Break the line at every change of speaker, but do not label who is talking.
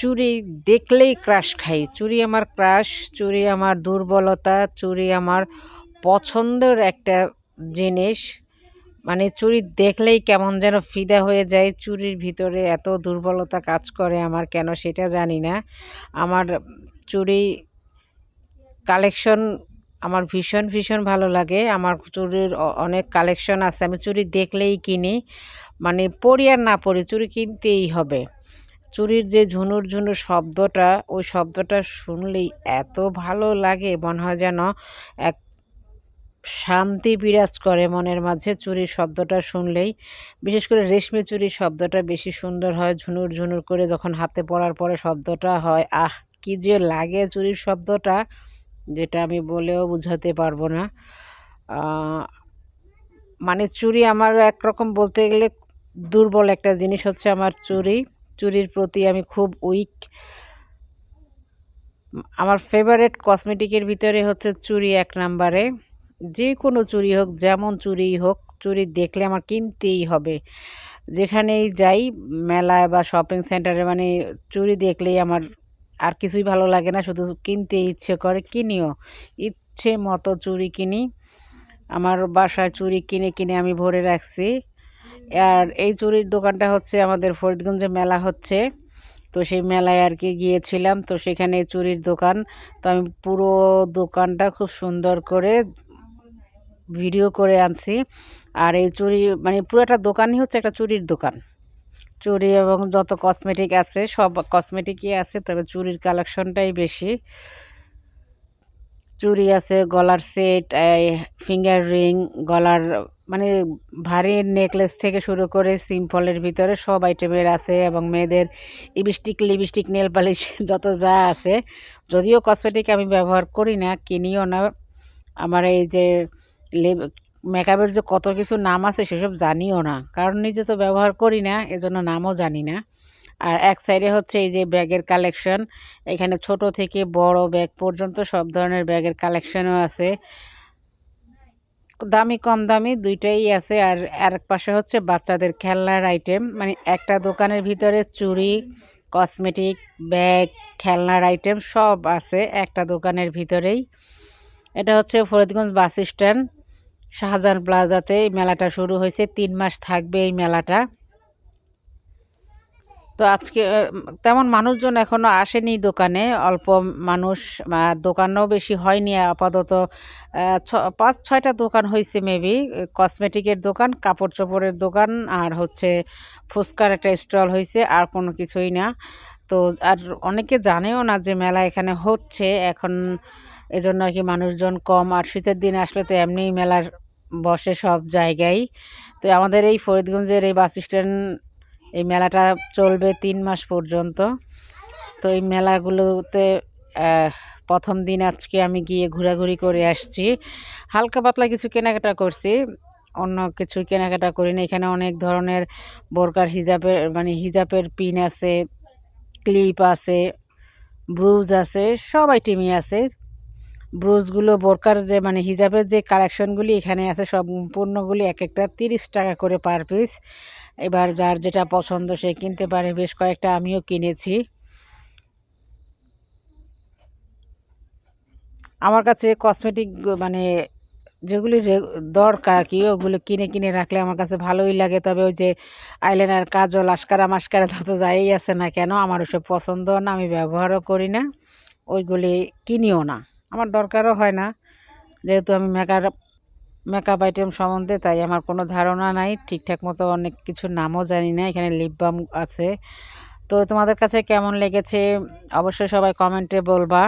চুরি দেখলেই ক্রাশ খাই। চুরি আমার ক্রাশ, চুরি আমার দুর্বলতা, চুরি আমার পছন্দের একটা জিনিস। মানে চুরি দেখলেই কেমন যেন ফিদা হয়ে যায়, চুরির ভিতরে এত দুর্বলতা কাজ করে আমার কেন সেটা জানি না। আমার চুরি কালেকশন আমার ভীষণ ভীষণ ভালো লাগে। আমার চুরির অনেক কালেকশন আছে, আমি চুরি দেখলেই কিনি। মানে পরি আর না পরি চুরি কিনতেই হবে। চুরির যে ঝুনুর ঝুনুর শব্দটা, ওই শব্দটা শুনলেই এত ভালো লাগে, মনে হয় যেন এক শান্তি বিরাজ করে মনের মাঝে চুরির শব্দটা শুনলেই। বিশেষ করে রেশমি চুরির শব্দটা বেশি সুন্দর হয়, ঝুনুর ঝুনুর করে যখন হাতে পড়ার পরে শব্দটা হয়, আহ, কি যে লাগে চুরির শব্দটা, যেটা আমি বলেও বোঝাতে পারব না। মানে চুরি আমার একরকম বলতে গেলে দুর্বল একটা জিনিস হচ্ছে আমার চুরি। চুরির প্রতি আমি খুব উইক। আমার ফেভারেট কসমেটিকের ভিতরে হচ্ছে চুরি এক নাম্বারে। যে কোনো চুরি হোক, যেমন চুড়িই হোক, চুরি দেখলে আমার কিনতেই হবে। যেখানেই যাই, মেলায় বা শপিং সেন্টারে মানে চুরি দেখলেই আমার আর কিছুই ভালো লাগে না, শুধু কিনতে ইচ্ছে করে, কিনিও। ইচ্ছে মতো চুরি কিনি। আমার বাসায় চুড়ি কিনে কিনে আমি ভরে রাখছি। আর এই চুরির দোকানটা হচ্ছে আমাদের ফরিদগঞ্জে মেলা হচ্ছে। তো সেই মেলায় আর কি গিয়েছিলাম, তো সেখানে চুড়ির দোকান। তো আমি পুরো দোকানটা খুব সুন্দর করে ভিডিও করে আনছি। আর এই চুড়ি মানে পুরোটা দোকানই হচ্ছে একটা চুড়ির দোকান। চুরি এবং যত কসমেটিক আছে, সব কসমেটিকই আছে, তবে চুড়ির কালেকশনটাই বেশি। চুরি আছে, গলার সেট ফিঙ্গার রিং গলার মানে ভারী নেকলেস থেকে শুরু করে সিম্পলের ভিতরে সব আইটেমের আছে এবং মেয়েদের লিপস্টিক লিপস্টিক নেল পালিশ যত যা আছে। যদিও কসমেটিক আমি ব্যবহার করি না, কিনিও না। আমার এই যে মেকআপের যে কত কিছু নাম আছে সেসব জানিও না। কারণ নিজে তো ব্যবহার করি না, এজন্য নামও জানি না। আর এক সাইডে হচ্ছে এই যে ব্যাগের কালেকশন এখানে ছোট থেকে বড় ব্যাগ পর্যন্ত সব ধরনের ব্যাগের কালেকশনও আছে। দামি কম দামি দুইটাই আছে। আর এক পাশে হচ্ছে বাচ্চাদের খেলনার আইটেম মানে একটা দোকানের ভিতরে চুরি কসমেটিক ব্যাগ খেলনার আইটেম সব আছে একটা দোকানের ভিতরেই। এটা হচ্ছে ফরিদগঞ্জ বাস স্ট্যান্ড, শাহজাহান প্লাজাতে। এই মেলাটা শুরু হয়েছে, তিন মাস থাকবে এই মেলাটা। তো আজকে তেমন মানুষজন এখনও আসেনি দোকানে। অল্প মানুষ দোকানও বেশি হয়নি আপাতত। পাঁচ, ছয়টা দোকান হয়েছে মেবি। কসমেটিকের দোকান কাপড় চোপড়ের দোকান, আর হচ্ছে ফুচকার একটা স্টল হয়েছে আর কোনো কিছুই না। তো আর অনেকে জানেও না যে মেলা এখানে হচ্ছে। এখন এজন্য আর কি মানুষজন কম। আর শীতের দিন আসলে তো এমনিই মেলার বসে সব জায়গায়। তো আমাদের এই ফরিদগঞ্জের এই বাস স্ট্যান্ড এই মেলাটা চলবে তিন মাস পর্যন্ত। তো এই মেলাগুলোতে প্রথম দিন আজকে আমি গিয়ে ঘোরাঘুরি করে আসছি। হালকা পাতলা কিছু কেনাকাটা করছি, অন্য কিছু কেনাকাটা করি না এখানে অনেক ধরনের বোরকার হিজাবের মানে হিজাবের পিন আছে, ক্লিপ আছে, ব্রুজ আছে, সব আইটেমই আছে। ব্রুজগুলো বোরকার যে মানে হিজাবের যে কালেকশনগুলি এখানে আছে, সম্পূর্ণগুলি এক একটা তিরিশ টাকা করে পার পিস। এবার যার যেটা পছন্দ সে কিনতে পারে। বেশ কয়েকটা আমিও কিনেছি। আমার কাছে কসমেটিক মানে যেগুলি দরকার কি, ওগুলো কিনে কিনে রাখলে আমার কাছে ভালোই লাগে। তবে ওই যে আইলাইনার, কাজল, আশকারা মাস্কারা যত যাই আছে না কেন, আমার ওসব পছন্দ না, আমি ব্যবহারও করি না। ওইগুলি কিনিও না। আমার দরকারও হয় না। যেহেতু আমি মেকআপ মেকআপ আইটেম সম্বন্ধে, তাই আমার কোনো ধারণা নাই। ঠিকঠাক মতো অনেক কিছু নামও জানি না, এখানে লিপ বাম আছে। তো তোমাদের কাছে কেমন লেগেছে? অবশ্যই সবাই কমেন্টে বলবা।